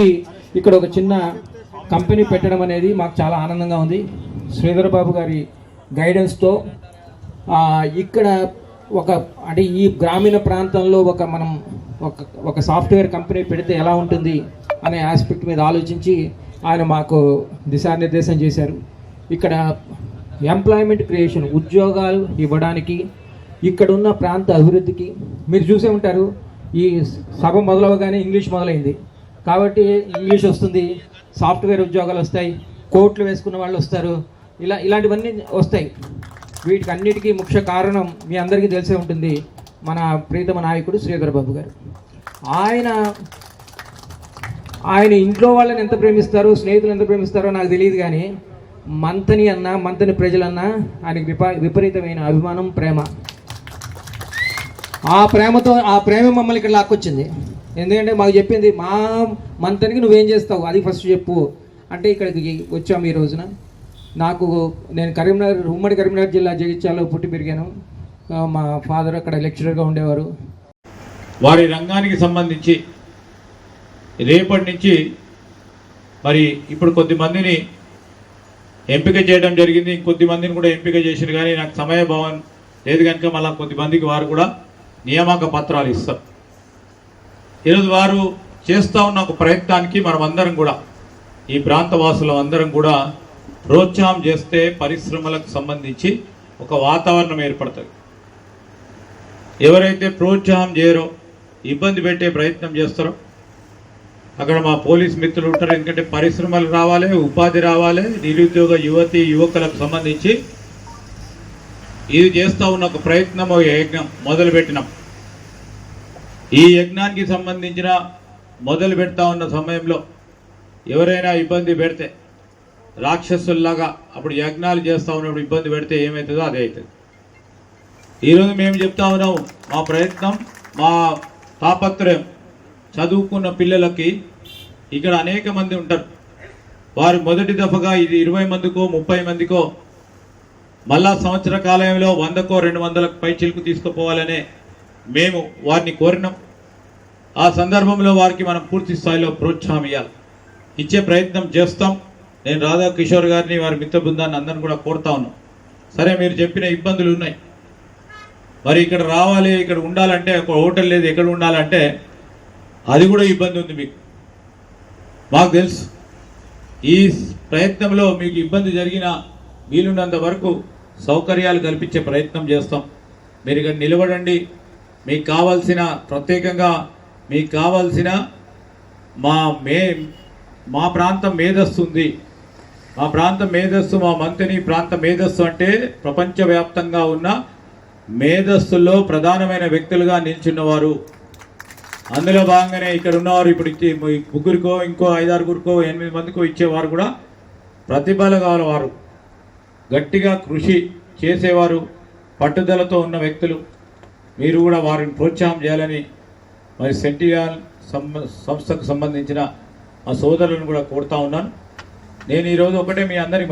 వచ్చి ఇక్కడ ఒక చిన్న కంపెనీ పెట్టడం అనేది మాకు చాలా ఆనందంగా ఉంది. శ్రీధర్ బాబు గారి గైడెన్స్తో ఇక్కడ ఒక అంటే ఈ గ్రామీణ ప్రాంతంలో ఒక మనం ఒక ఒక సాఫ్ట్వేర్ కంపెనీ పెడితే ఎలా ఉంటుంది అనే ఆస్పెక్ట్ మీద ఆలోచించి ఆయన మాకు దిశానిర్దేశం చేశారు. ఇక్కడ ఎంప్లాయ్మెంట్ క్రియేషన్ ఉద్యోగాలు ఇవ్వడానికి ఇక్కడ ఉన్న ప్రాంత అభివృద్ధికి మీరు చూసే ఉంటారు ఈ సభ మొదలవగానే ఇంగ్లీష్ మొదలైంది. కాబట్టి ఇంగ్లీష్ వస్తుంది సాఫ్ట్వేర్ ఉద్యోగాలు వస్తాయి కోట్లు వేసుకున్న వాళ్ళు వస్తారు ఇలా ఇలాంటివన్నీ వస్తాయి. వీటికి అన్నిటికీ ముఖ్య కారణం మీ అందరికీ తెలిసే ఉంటుంది మన ప్రీతమ నాయకుడు శ్రీధర్ బాబు గారు. ఆయన ఆయన ఇంట్లో వాళ్ళని ఎంత ప్రేమిస్తారో స్నేహితులు ఎంత ప్రేమిస్తారో నాకు తెలియదు కానీ మంతని అన్న మంతని ప్రజలన్నా ఆయనకి విప విపరీతమైన అభిమానం ప్రేమ. ఆ ప్రేమతో ఆ ప్రేమ మమ్మల్ని ఇక్కడ లాక్కొచ్చింది. ఎందుకంటే మాకు చెప్పింది మా మంతనికి నువ్వేం చేస్తావు? అది ఫస్ట్ చెప్పు. అంటే ఇక్కడికి వచ్చాము ఈ రోజున. నాకు నేను కరీంనగర్ ఉమ్మడి కరీంనగర్ జిల్లా జగిత్యాలలో పుట్టి పెరిగాను. మా ఫాదర్ అక్కడ లెక్చరర్గా ఉండేవారు. వారి రంగానికి సంబంధించి రేపటి నుంచి మరి ఇప్పుడు కొద్ది మందిని ఎంపిక చేయడం జరిగింది. కొద్దిమందిని కూడా ఎంపిక చేసిన కానీ నాకు సమయభావం లేదు కనుక మళ్ళీ కొద్ది మందికి వారు కూడా నియామక పత్రాలు ఇస్తారు. ఈరోజు వారు చేస్తూ ఉన్న ఒక ప్రయత్నానికి మనం అందరం కూడా ఈ ప్రాంత వాసులు అందరం కూడా ప్రోత్సాహం చేస్తే పరిశ్రమలకు సంబంధించి ఒక వాతావరణం ఏర్పడుతుంది. ఎవరైతే ప్రోత్సాహం చేయరో ఇబ్బంది పెట్టే ప్రయత్నం చేస్తారో అక్కడ మా పోలీస్ మిత్రులు ఉంటారు. ఎందుకంటే పరిశ్రమలు రావాలి ఉపాధి రావాలి నిరుద్యోగ యువతి యువకులకు సంబంధించి ఇది చేస్తూ ఉన్న ఒక ప్రయత్నం ఒక యజ్ఞం మొదలుపెట్టినాం. ఈ యజ్ఞానికి సంబంధించిన మొదలు పెడతా ఉన్న సమయంలో ఎవరైనా ఇబ్బంది పెడితే రాక్షసుల్లాగా అప్పుడు యజ్ఞాలు చేస్తూ ఉన్నప్పుడు ఇబ్బంది పెడితే ఏమవుతుందో అదే అవుతుంది. ఈరోజు మేము చెప్తా ఉన్నాం మా ప్రయత్నం మా తాపత్రయం. చదువుకున్న పిల్లలకి ఇక్కడ అనేక మంది ఉంటారు. వారు మొదటి దఫగా ఇది ఇరవై మందికో ముప్పై మందికో మళ్ళా సంవత్సర కాలంలో వందకో రెండు వందలకు పై చిలుకు తీసుకుపోవాలనే మేము వారిని కోరినాం. ఆ సందర్భంలో వారికి మనం పూర్తి స్థాయిలో ప్రోత్సాహం ఇవ్వాలి ఇచ్చే ప్రయత్నం చేస్తాం. నేను రాధా కిషోర్ గారిని వారి మిత్ర బృందాన్ని అందరిని కూడా కోరుతా ఉన్నాం. సరే మీరు చెప్పిన ఇబ్బందులు ఉన్నాయి. మరి ఇక్కడ రావాలి ఇక్కడ ఉండాలంటే ఒక హోటల్ లేదు ఎక్కడ ఉండాలంటే అది కూడా ఇబ్బంది ఉంది మీకు. మాకు తెలుసు. ఈ ప్రయత్నంలో మీకు ఇబ్బంది జరిగిన వీలున్నంత వరకు సౌకర్యాలు కల్పించే ప్రయత్నం చేస్తాం. మీరు ఇక్కడ నిలబడండి. మీకు కావాల్సిన ప్రత్యేకంగా మీకు కావాల్సిన మా మే మా ప్రాంతం మేధస్సు ఉంది. మా ప్రాంతం మేధస్సు మా మంత్రిని ప్రాంత మేధస్సు అంటే ప్రపంచవ్యాప్తంగా ఉన్న మేధస్సుల్లో ప్రధానమైన వ్యక్తులుగా నిల్చున్నవారు. అందులో భాగంగానే ఇక్కడ ఉన్నవారు ఇప్పుడు ఇచ్చే ముగ్గురికో ఇంకో ఐదారుగురికో ఎనిమిది మందికో ఇచ్చేవారు కూడా ప్రతిభలు గల వారు గట్టిగా కృషి చేసేవారు పట్టుదలతో ఉన్న వ్యక్తులు. మీరు కూడా వారిని ప్రోత్సాహం చేయాలని మరి సెంటియాల్ సంస్థకు సంబంధించిన ఆ సోదరులను కూడా కోరుతా ఉన్నాను. నేను ఈరోజు ఒకటే మీ అందరి